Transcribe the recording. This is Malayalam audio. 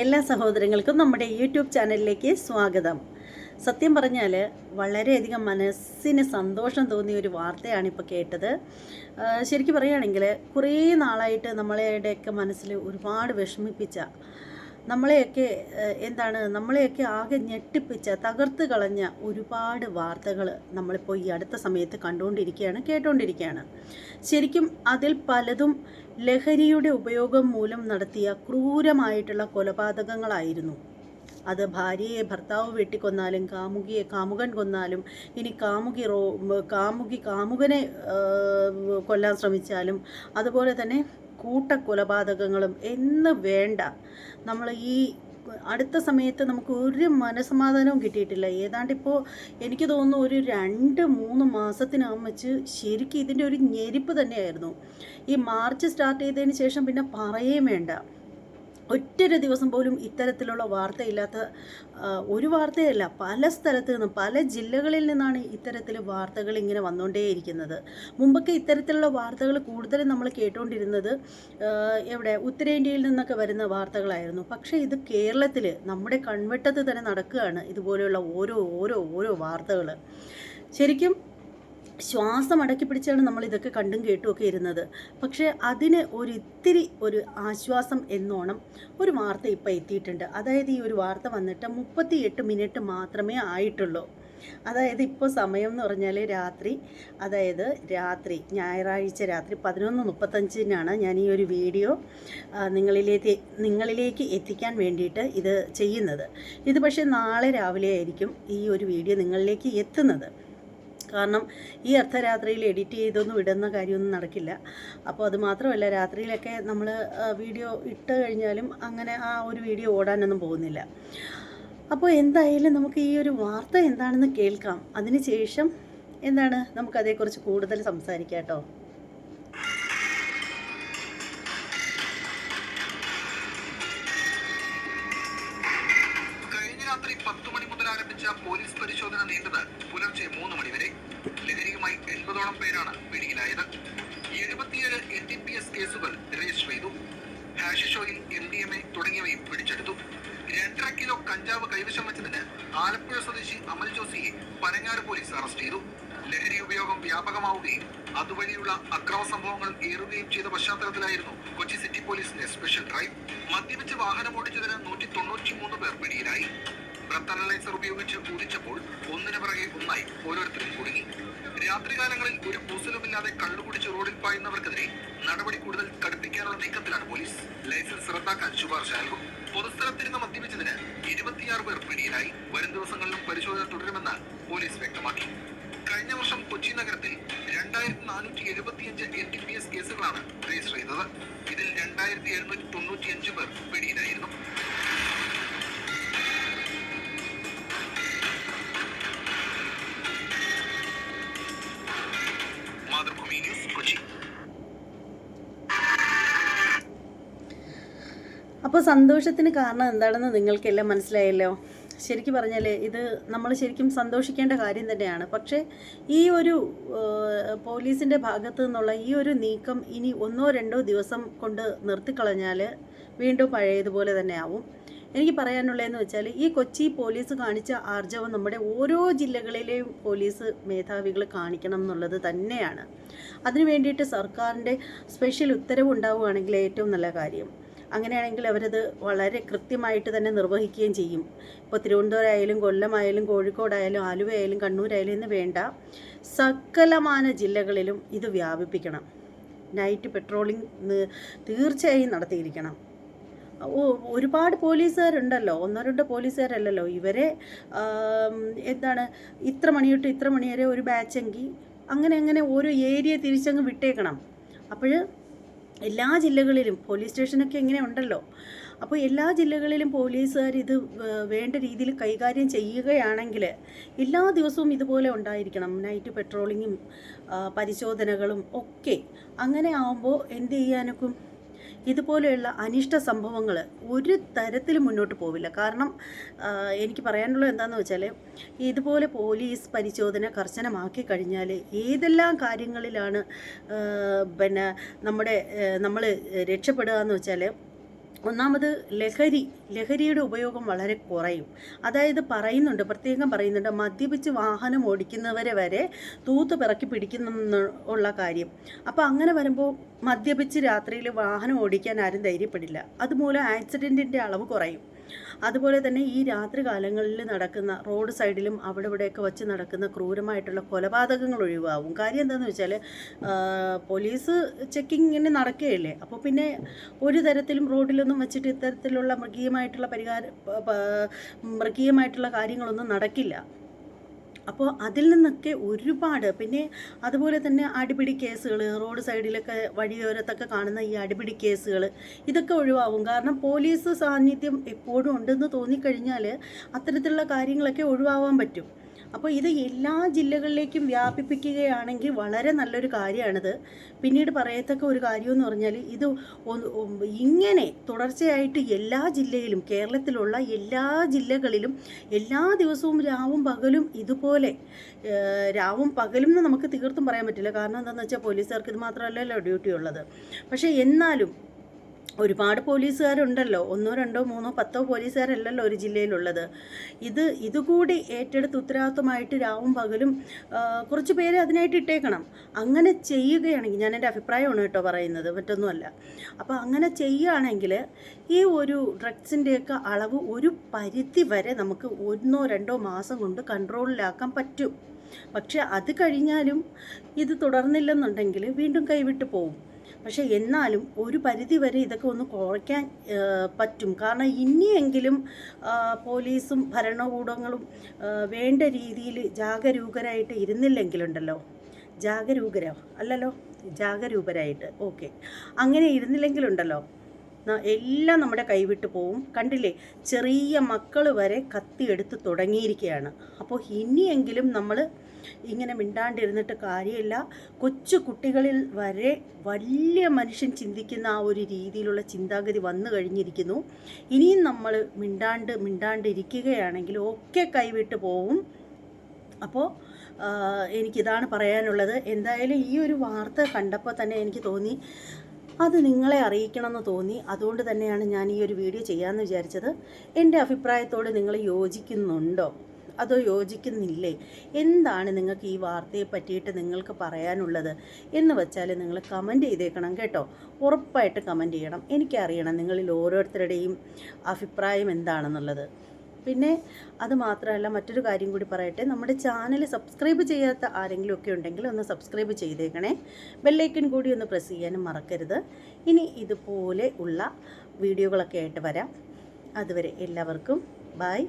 എല്ലാ സഹോദരങ്ങൾക്കും നമ്മുടെ യൂട്യൂബ് ചാനലിലേക്ക് സ്വാഗതം. സത്യം പറഞ്ഞാൽ വളരെയധികം മനസ്സിന് സന്തോഷം തോന്നിയ ഒരു വാർത്തയാണ് ഇപ്പോൾ കേട്ടത്. ശരിക്കും പറയുകയാണെങ്കിൽ കുറേ നാളായിട്ട് നമ്മളെയുടെയൊക്കെ മനസ്സിൽ ഒരുപാട് വിഷമിപ്പിച്ച നമ്മളെയൊക്കെ എന്താണ് നമ്മളെയൊക്കെ ആകെ ഞെട്ടിപ്പിച്ച തകർത്ത് കളഞ്ഞ ഒരുപാട് വാർത്തകൾ നമ്മളിപ്പോൾ ഈ അടുത്ത സമയത്ത് കണ്ടുകൊണ്ടിരിക്കുകയാണ് കേട്ടുകൊണ്ടിരിക്കുകയാണ് ശരിക്കും അതിൽ പലതും ലഹരിയുടെ ഉപയോഗം മൂലം നടത്തിയ ക്രൂരമായിട്ടുള്ള കൊലപാതകങ്ങളായിരുന്നു. അത് ഭാര്യയെ ഭർത്താവ് വെട്ടിക്കൊന്നാലും കാമുകിയെ കാമുകൻ കൊന്നാലും ഇനി കാമുകി റോ കാമുകി കാമുകനെ കൊല്ലാൻ ശ്രമിച്ചാലും അതുപോലെ തന്നെ കൂട്ടക്കൊലപാതകങ്ങളും എന്ന് വേണ്ട. നമ്മൾ ഈ അടുത്ത സമയത്ത് നമുക്ക് ഒരു മനസമാധാനവും കിട്ടിയിട്ടില്ല. ഏതാണ്ട് ഇപ്പോൾ എനിക്ക് തോന്നുന്നു ഒരു രണ്ട് മൂന്ന് മാസത്തിനകം വെച്ച് ശരിക്കും ഇതിന്റെ ഒരു ഞെരിപ്പ് തന്നെയായിരുന്നു. ഈ മാർച്ച് സ്റ്റാർട്ട് ചെയ്തതിന് ശേഷം പിന്നെ പറയുകയും വേണ്ട. ഒറ്റൊരു ദിവസം പോലും ഇത്തരത്തിലുള്ള വാർത്തയില്ലാത്ത ഒരു വാർത്തയല്ല പല സ്ഥലത്ത് നിന്നും പല ജില്ലകളിൽ നിന്നാണ് ഇത്തരത്തിൽ വാർത്തകൾ ഇങ്ങനെ വന്നുകൊണ്ടേയിരിക്കുന്നത് മുമ്പൊക്കെ ഇത്തരത്തിലുള്ള വാർത്തകൾ കൂടുതലും നമ്മൾ കേട്ടുകൊണ്ടിരുന്നത് എവിടെ ഉത്തരേന്ത്യയിൽ നിന്നൊക്കെ വരുന്ന വാർത്തകളായിരുന്നു. പക്ഷേ ഇത് കേരളത്തിൽ നമ്മുടെ കൺവെട്ടത്ത് തന്നെ നടക്കുകയാണ് ഇതുപോലെയുള്ള ഓരോ ഓരോ ഓരോ വാർത്തകൾ. ശരിക്കും ശ്വാസം അടക്കി പിടിച്ചാണ് നമ്മൾ ഇതൊക്കെ കണ്ടും കേട്ടുമൊക്കെ ഇരുന്നത്. പക്ഷേ അതിന് ഒരു ഇത്തിരി ഒരു ആശ്വാസം എന്നോണം ഒരു വാർത്ത ഇപ്പോൾ എത്തിയിട്ടുണ്ട്. അതായത് ഈ ഒരു വാർത്ത വന്നിട്ട് മുപ്പത്തി എട്ട് മിനിറ്റ് മാത്രമേ ആയിട്ടുള്ളൂ. അതായത് ഇപ്പോൾ സമയം എന്ന് പറഞ്ഞാൽ രാത്രി അതായത് രാത്രി ഞായറാഴ്ച രാത്രി പതിനൊന്ന് മുപ്പത്തഞ്ചിനാണ് ഞാൻ ഈ ഒരു വീഡിയോ നിങ്ങളിലേക്ക് നിങ്ങളിലേക്ക് എത്തിക്കാൻ വേണ്ടിയിട്ട് ഇത് ചെയ്യുന്നത്. ഇത് പക്ഷേ നാളെ രാവിലെ ആയിരിക്കും ഈ ഒരു വീഡിയോ നിങ്ങളിലേക്ക് എത്തുന്നത്. കാരണം ഈ അർദ്ധരാത്രിയിൽ എഡിറ്റ് ചെയ്തൊന്നും ഇടുന്ന കാര്യമൊന്നും നടക്കില്ല. അപ്പോൾ അത് മാത്രമല്ല രാത്രിയിലൊക്കെ നമ്മൾ വീഡിയോ ഇട്ട് കഴിഞ്ഞാലും അങ്ങനെ ആ ഒരു വീഡിയോ ഓടാനൊന്നും പോകുന്നില്ല. അപ്പോൾ എന്തായാലും നമുക്ക് ഈ ഒരു വാർത്ത എന്താണെന്ന് കേൾക്കാം. അതിനുശേഷം എന്താണ് നമുക്കതേക്കുറിച്ച് കൂടുതൽ സംസാരിക്കാം കേട്ടോ. കഴിഞ്ഞ രാത്രി പത്ത് ആരംഭിച്ച പോലീസ് പരിശോധന നീണ്ടത് പുലർച്ചെ മൂന്ന് മണിവരെ ലഹരിയുമായി എൺപതോളം പേരാണ് പിടിയിലായത്. എഴുപത്തിയേഴ് എൻ ഡി പി എസ് കേസുകൾ രജിസ്റ്റർ ചെയ്തു. Hashish oil M D M A തുടങ്ങിയവയും പിടിച്ചെടുത്തു. രണ്ടര കിലോ കഞ്ചാവ് കൈവശം വെച്ചതിന് ആലപ്പുഴ സ്വദേശി അമൽ ജോസിയെ പനങ്ങാട് പോലീസ് അറസ്റ്റ് ചെയ്തു. ലഹരി ഉപയോഗം വ്യാപകമാവുകയും അതുവഴിയുള്ള അക്രമ സംഭവങ്ങൾ ഏറുകയും ചെയ്ത പശ്ചാത്തലത്തിലായിരുന്നു കൊച്ചി സിറ്റി പോലീസിന്റെ സ്പെഷ്യൽ ഡ്രൈവ്. മദ്യപിച്ച് വാഹനം ഓടിച്ചതിന് നൂറ്റി തൊണ്ണൂറ്റി മൂന്ന് പേർ പിടിയിലായി. ബ്രത്ത് അനലൈസർ ഉപയോഗിച്ച് ഊതിച്ചപ്പോൾ ഒന്നിനു പിറകെ ഒന്നായി ഓരോരുത്തരും കുടുങ്ങി. രാത്രികാലങ്ങളിൽ ഒരു പൂസലുമില്ലാതെ കള്ളുകുടിച്ച് റോഡിൽ പായുന്നവർക്കെതിരെ നടപടി കൂടുതൽ കടുപ്പിക്കാനുള്ള നീക്കത്തിലാണ് പോലീസ്. ലൈസൻസ് റദ്ദാക്കാൻ ശുപാർശ നൽകും. പൊതുസ്ഥലത്തിരുന്ന് മദ്യപിച്ചതിന് ഇരുപത്തിയാറ് പേർ പിടിയിലായി. വരും ദിവസങ്ങളിലും പരിശോധന തുടരുമെന്ന് പോലീസ് വ്യക്തമാക്കി. കഴിഞ്ഞ വർഷം കൊച്ചി നഗരത്തിൽ രണ്ടായിരത്തി നാനൂറ്റി എഴുപത്തിയഞ്ച് എൻ ഡി പി എസ് കേസുകളാണ് രജിസ്റ്റർ ചെയ്തത്. ഇതിൽ രണ്ടായിരത്തി എഴുന്നൂറ്റി തൊണ്ണൂറ്റിയഞ്ച് പേർ പിടിയിലായിരുന്നു. അപ്പോൾ സന്തോഷത്തിന് കാരണം എന്താണെന്ന് നിങ്ങൾക്കെല്ലാം മനസ്സിലായല്ലോ? ശരിക്കും പറഞ്ഞാൽ ഇത് നമ്മൾ ശരിക്കും സന്തോഷിക്കേണ്ട കാര്യം തന്നെയാണ്. പക്ഷേ ഈ ഒരു പോലീസിന്റെ ഭാഗത്ത് നിന്നുള്ള ഈ ഒരു നീക്കം ഇനി ഒന്നോ രണ്ടോ ദിവസം കൊണ്ട് നിർത്തിക്കളഞ്ഞാൽ വീണ്ടും പഴയതുപോലെ തന്നെ ആവും എനിക്ക് പറയാനുള്ളതെന്ന് വെച്ചാൽ ഈ കൊച്ചി പോലീസ് കാണിച്ച ആർജവം നമ്മുടെ ഓരോ ജില്ലകളിലെയും പോലീസ് മേധാവികൾ കാണിക്കണം എന്നുള്ളത് തന്നെയാണ്. അതിനു വേണ്ടിയിട്ട് സർക്കാരിന്റെ സ്പെഷ്യൽ ഉത്തരവ് ഉണ്ടാവുകയാണെങ്കിൽ ഏറ്റവും നല്ല കാര്യം. അങ്ങനെയാണെങ്കിൽ അവരത് വളരെ കൃത്യമായിട്ട് തന്നെ നിർവഹിക്കുകയും ചെയ്യും. ഇപ്പോൾ തിരുവനന്തപുരം ആയാലും കൊല്ലമായാലും കോഴിക്കോടായാലും ആലുവയായാലും കണ്ണൂരായാലും എന്ന് വേണ്ട. സകലമാന ജില്ലകളിലും ഇത് വ്യാപിപ്പിക്കണം. നൈറ്റ് പെട്രോളിംഗ് തീർച്ചയായും നടത്തിയിരിക്കണം. ഒരുപാട് പോലീസുകാരുണ്ടല്ലോ. ഒന്നോ രണ്ടോ പോലീസുകാരല്ലല്ലോ. ഇവരെ എന്താണ് ഇത്ര മണി തൊട്ട് ഇത്ര മണി വരെ ഒരു ബാച്ചെങ്കിൽ അങ്ങനെ അങ്ങനെ ഓരോ ഏരിയ തിരിച്ചങ്ങ് വിട്ടേക്കണം. അപ്പോൾ എല്ലാ ജില്ലകളിലും പോലീസ് സ്റ്റേഷനൊക്കെ ഇങ്ങനെ ഉണ്ടല്ലോ. അപ്പോൾ എല്ലാ ജില്ലകളിലും പോലീസുകാർ ഇത് വേണ്ട രീതിയിൽ കൈകാര്യം ചെയ്യുകയാണെങ്കിൽ എല്ലാ ദിവസവും ഇതുപോലെ ഉണ്ടായിരിക്കണം. നൈറ്റ് പെട്രോളിങ്ങും പരിശോധനകളും ഒക്കെ. അങ്ങനെ ആവുമ്പോൾ എന്ത് ചെയ്യാനൊക്കും? ഇതുപോലെയുള്ള അനിഷ്ട സംഭവങ്ങൾ ഒരു തരത്തിലും മുന്നോട്ട് പോവില്ല. കാരണം എനിക്ക് പറയാനുള്ളത് എന്താണെന്ന് വെച്ചാൽ ഇതുപോലെ പോലീസ് പരിശോധന കർശനമാക്കി കഴിഞ്ഞാൽ ഏതെല്ലാം കാര്യങ്ങളിലാണ് പിന്നെ നമ്മുടെ നമ്മൾ രക്ഷപ്പെടുക എന്ന് വെച്ചാൽ ഒന്നാമത് ലഹരി ലഹരിയുടെ ഉപയോഗം വളരെ കുറയും. അതായത് പറയുന്നുണ്ട് പ്രത്യേകം പറയുന്നുണ്ട് മദ്യപിച്ച് വാഹനം ഓടിക്കുന്നവരെ വരെ തൂത്ത് പിറക്കി പിടിക്കുന്ന ഉള്ള കാര്യം. അപ്പോൾ അങ്ങനെ വരുമ്പോൾ മദ്യപിച്ച് രാത്രിയിൽ വാഹനം ഓടിക്കാൻ ആരും ധൈര്യപ്പെടില്ല. അതുമൂലം ആക്സിഡന്റിന്റെ അളവ് കുറയും. അതുപോലെ തന്നെ ഈ രാത്രി കാലങ്ങളിൽ നടക്കുന്ന റോഡ് സൈഡിലും അവിടെ ഇവിടെയൊക്കെ വെച്ച് നടക്കുന്ന ക്രൂരമായിട്ടുള്ള കൊലപാതകങ്ങൾ ഒഴിവാകും കാര്യം എന്താണെന്ന് വെച്ചാൽ പോലീസ് ചെക്കിംഗ് ഇങ്ങനെ നടക്കുകയല്ലേ? അപ്പോൾ പിന്നെ ഒരു തരത്തിലും റോഡിലൊന്നും വെച്ചിട്ട് ഇത്തരത്തിലുള്ള മൃഗീയമായിട്ടുള്ള പരിഹാര മൃഗീയമായിട്ടുള്ള കാര്യങ്ങളൊന്നും നടക്കില്ല. അപ്പോൾ അതിൽ നിന്നൊക്കെ ഒരുപാട് പിന്നെ അതുപോലെ തന്നെ അടിപിടി കേസുകൾ റോഡ് സൈഡിലൊക്കെ വഴിയോരത്തൊക്കെ കാണുന്ന ഈ അടിപിടി കേസുകൾ ഇതൊക്കെ ഒഴിവാകും. കാരണം പോലീസ് സാന്നിധ്യം എപ്പോഴും ഉണ്ടെന്ന് തോന്നിക്കഴിഞ്ഞാൽ അത്തരത്തിലുള്ള കാര്യങ്ങളൊക്കെ ഒഴിവാകാൻ പറ്റും. അപ്പോൾ ഇത് എല്ലാ ജില്ലകളിലേക്കും വ്യാപിപ്പിക്കുകയാണെങ്കിൽ വളരെ നല്ലൊരു കാര്യമാണിത്. പിന്നീട് പറയത്തക്ക ഒരു കാര്യമെന്ന് പറഞ്ഞാൽ ഇത് ഇങ്ങനെ തുടർച്ചയായിട്ട് എല്ലാ ജില്ലയിലും കേരളത്തിലുള്ള എല്ലാ ജില്ലകളിലും എല്ലാ ദിവസവും രാവും പകലും ഇതുപോലെ രാവും പകലും എന്ന് നമുക്ക് തീർത്തും പറയാൻ പറ്റില്ല. കാരണം എന്താണെന്ന് വെച്ചാൽ പോലീസുകാർക്ക് ഇത് മാത്രമല്ലല്ലോ ഡ്യൂട്ടി ഉള്ളത് പക്ഷേ എന്നാലും ഒരുപാട് പോലീസുകാരുണ്ടല്ലോ. ഒന്നോ രണ്ടോ മൂന്നോ പത്തോ പോലീസുകാരല്ലല്ലോ ഒരു ജില്ലയിലുള്ളത്. ഇത് ഇതുകൂടി ഏറ്റെടുത്ത് ഉത്തരവാദിത്വമായിട്ട് രാവും പകലും കുറച്ച് പേര് അതിനായിട്ട് ഇട്ടേക്കണം. അങ്ങനെ ചെയ്യുകയാണെങ്കിൽ ഞാൻ എന്റെ അഭിപ്രായമാണ് കേട്ടോ പറയുന്നത് മറ്റൊന്നുമല്ല. അപ്പോൾ അങ്ങനെ ചെയ്യുകയാണെങ്കിൽ ഈ ഒരു ഡ്രഗ്സിന്റെയൊക്കെ അളവ് ഒരു പരിധി വരെ നമുക്ക് ഒന്നോ രണ്ടോ മാസം കൊണ്ട് കൺട്രോളിലാക്കാൻ പറ്റും. പക്ഷെ അത് കഴിഞ്ഞാലും ഇത് തുടർന്നില്ലെന്നുണ്ടെങ്കിൽ വീണ്ടും കൈവിട്ട് പോകും പക്ഷേ എന്നാലും ഒരു പരിധി വരെ ഇതൊക്കെ ഒന്ന് കുറയ്ക്കാൻ പറ്റും. കാരണം ഇനിയെങ്കിലും പോലീസും ഭരണകൂടങ്ങളും വേണ്ട രീതിയിൽ ജാഗരൂകരായിട്ട് ഇരുന്നില്ലെങ്കിലുണ്ടല്ലോ. ജാഗരൂകരോ? അല്ലല്ലോ? ജാഗരൂപരായിട്ട്. ഓക്കെ. അങ്ങനെ ഇരുന്നില്ലെങ്കിലുണ്ടല്ലോ. എല്ലാം നമ്മുടെ കൈവിട്ട് പോവും. കണ്ടില്ലേ? ചെറിയ മക്കൾ വരെ കത്തിയെടുത്ത് തുടങ്ങിയിരിക്കുകയാണ് അപ്പോൾ ഇനിയെങ്കിലും നമ്മൾ ഇങ്ങനെ മിണ്ടാണ്ടിരുന്നിട്ട് കാര്യമില്ല. കൊച്ചു കുട്ടികളിൽ വരെ വലിയ മനുഷ്യൻ ചിന്തിക്കുന്ന ആ ഒരു രീതിയിലുള്ള ചിന്താഗതി വന്നു കഴിഞ്ഞിരിക്കുന്നു. ഇനിയും നമ്മൾ മിണ്ടാണ്ട് മിണ്ടാണ്ടിരിക്കുകയാണെങ്കിൽ ഒക്കെ കൈവിട്ട് പോവും. അപ്പോൾ എനിക്കിതാണ് പറയാനുള്ളത്. എന്തായാലും ഈ ഒരു വാർത്ത കണ്ടപ്പോൾ തന്നെ എനിക്ക് തോന്നി അത് നിങ്ങളെ അറിയിക്കണമെന്ന് തോന്നി. അതുകൊണ്ട് തന്നെയാണ് ഞാൻ ഈ ഒരു വീഡിയോ ചെയ്യാമെന്ന് വിചാരിച്ചത്. എന്റെ അഭിപ്രായത്തോട് നിങ്ങൾ യോജിക്കുന്നുണ്ടോ? അതോ യോജിക്കുന്നില്ലേ? എന്താണ് നിങ്ങൾക്ക് ഈ വാർത്തയെ പറ്റിയിട്ട് നിങ്ങൾക്ക് പറയാനുള്ളത്? എന്ന് വെച്ചാൽ നിങ്ങൾ കമന്റ് ചെയ്തേക്കണം കേട്ടോ. ഉറപ്പായിട്ട് കമന്റ് ചെയ്യണം. എനിക്കറിയണം നിങ്ങളിൽ ഓരോരുത്തരുടെയും അഭിപ്രായം എന്താണെന്നുള്ളത്. പിന്നെ അത് മാത്രമല്ല മറ്റൊരു കാര്യം കൂടി പറയട്ടെ. നമ്മുടെ ചാനൽ സബ്സ്ക്രൈബ് ചെയ്യാത്ത ആരെങ്കിലും ഒക്കെ ഉണ്ടെങ്കിൽ ഒന്ന് സബ്സ്ക്രൈബ് ചെയ്തേക്കണേ. ബെല്ലൈക്കൺ കൂടി ഒന്ന് പ്രസ് ചെയ്യാനും മറക്കരുത്. ഇനി ഇതുപോലെ ഉള്ള വീഡിയോകളൊക്കെ ആയിട്ട് വരാം. അതുവരെ എല്ലാവർക്കും ബായ്